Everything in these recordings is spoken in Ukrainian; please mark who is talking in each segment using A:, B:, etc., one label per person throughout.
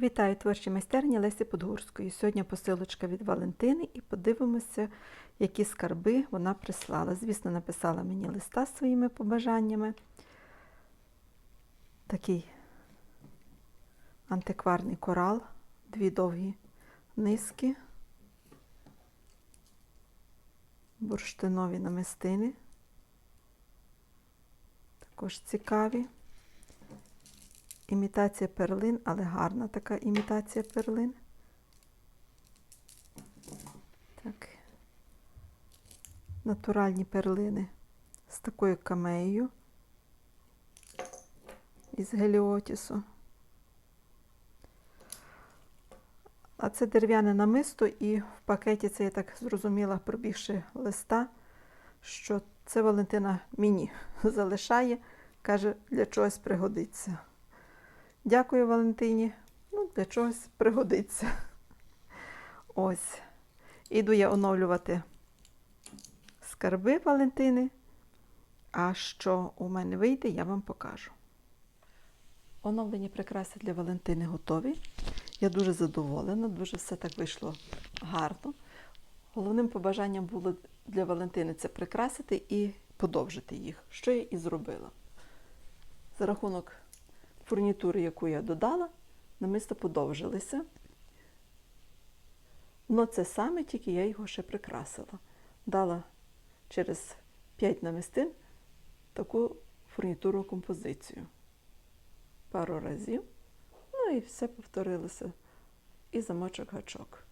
A: Вітаю творчі майстерні Лесі Подгурської. Сьогодні посилочка від Валентини і подивимося, які скарби вона прислала. Звісно, написала мені листа своїми побажаннями. Такий антикварний корал, дві довгі низки, бурштинові намистини. Також цікаві. Імітація перлин, але гарна така імітація перлин. Так. Натуральні перлини з такою камеєю із геліотісу. А це дерев'яне намисто, і в пакеті це я так зрозуміла, пробігши листа, що це Валентина мені залишає, каже, для чогось пригодиться. Дякую Валентині. Ну, для чогось пригодиться. Ось. Іду я оновлювати скарби Валентини. А що у мене вийде, я вам покажу. Оновлені прикраси для Валентини готові. Я дуже задоволена, дуже все так вийшло гарно. Головним побажанням було для Валентини це прикрасити і подовжити їх, що я і зробила. За рахунок фурнітури, яку я додала, намисто подовжилися. Но це саме, тільки я його ще прикрасила. Дала через 5 намистин таку фурнітуру композицію. Пару разів. Ну і все повторилося. І замочок гачок.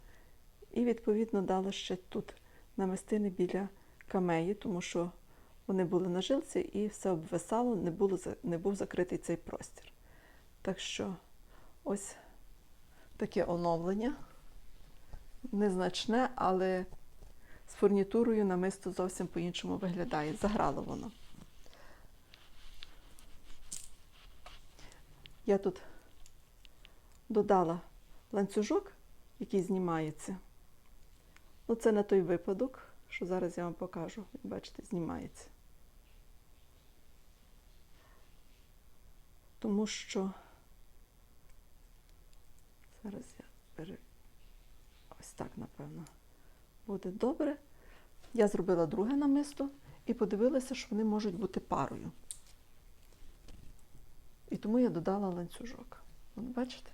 A: І, відповідно, дала ще тут намистини біля камеї, тому що вони були на жилці і все обвисало, не, було, не був закритий цей простір. Так що ось таке оновлення. Незначне, але з фурнітурою намисто зовсім по-іншому виглядає. Заграло воно. Я тут додала ланцюжок, який знімається. Ну, це на той випадок, що зараз я вам покажу. Бачите, знімається. Тому що Зараз я ось так, напевно, буде добре. Я зробила друге намисто і подивилася, що вони можуть бути парою. І тому я додала ланцюжок. От бачите?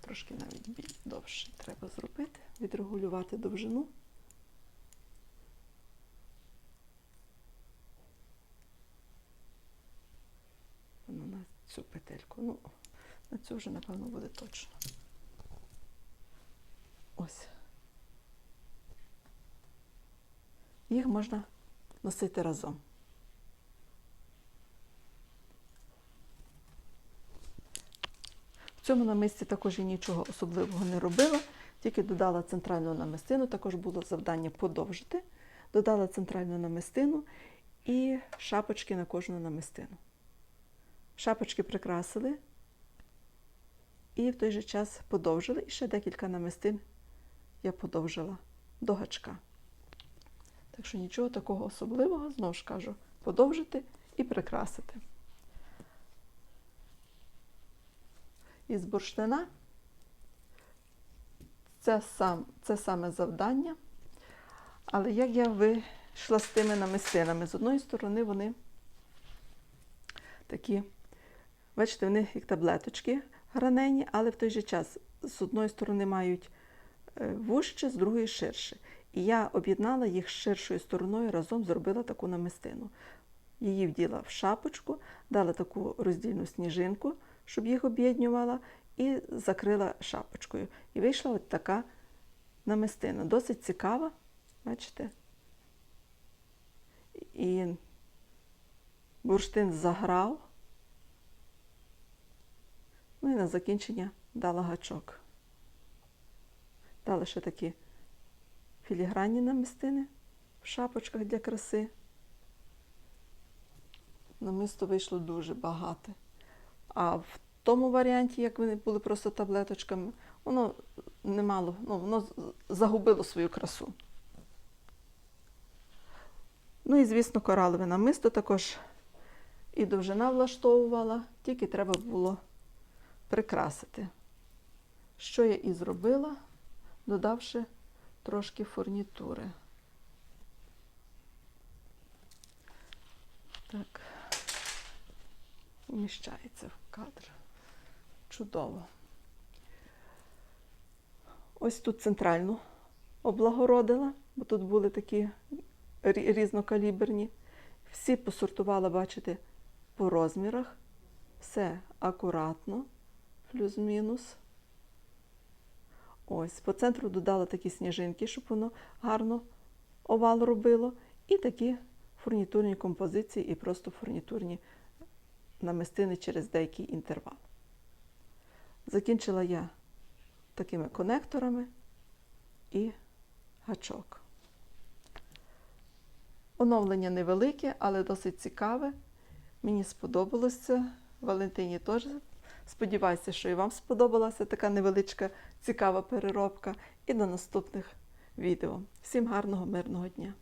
A: Трошки навіть довше треба зробити, відрегулювати довжину. Ну, на цю петельку. Ну, на цю вже, напевно, буде точно. Ось. Їх можна носити разом. В цьому намисті також я нічого особливого не робила, тільки додала центральну намистину, також було завдання подовжити. Додала центральну намистину і шапочки на кожну намистину. Шапочки прикрасили і в той же час подовжили і ще декілька намистин я подовжила до гачка. Так що нічого такого особливого, знову ж кажу, подовжити і прикрасити. Із бурштина це, сам, це саме завдання. Але як я вийшла з тими намистинами? З одної сторони, вони такі, бачите, вони як таблеточки гранені, але в той же час з одної сторони мають вужче, з другої ширше. І я об'єднала їх ширшою стороною, разом зробила таку намистину. Її вділа в шапочку, дала таку роздільну сніжинку, щоб їх об'єднувала, і закрила шапочкою. І вийшла от така намистина. Досить цікава, бачите? І бурштин заграв. Ну і на закінчення дала гачок. Дали ще такі філігранні намистини в шапочках для краси. Намисто вийшло дуже багато. А в тому варіанті, як вони були просто таблеточками, воно не мало, ну, воно загубило свою красу. Ну і, звісно, коралове намисто також і довжина влаштовувала, тільки треба було прикрасити. що я і зробила, додавши трошки фурнітури. Так, вміщається в кадр. Чудово. Ось тут центральну облагородила, бо тут були такі різнокаліберні. Всі посортувала, бачите, по розмірах. Все акуратно, плюс-мінус. Ось, по центру додала такі сніжинки, щоб воно гарно овал робило. І такі фурнітурні композиції і просто фурнітурні намистини через деякий інтервал. Закінчила я такими конекторами і гачок. Оновлення невелике, але досить цікаве. Мені сподобалося. Валентині теж. Сподіваюся, що і вам сподобалася така невеличка цікава переробка. І до наступних відео. Всім гарного, мирного дня!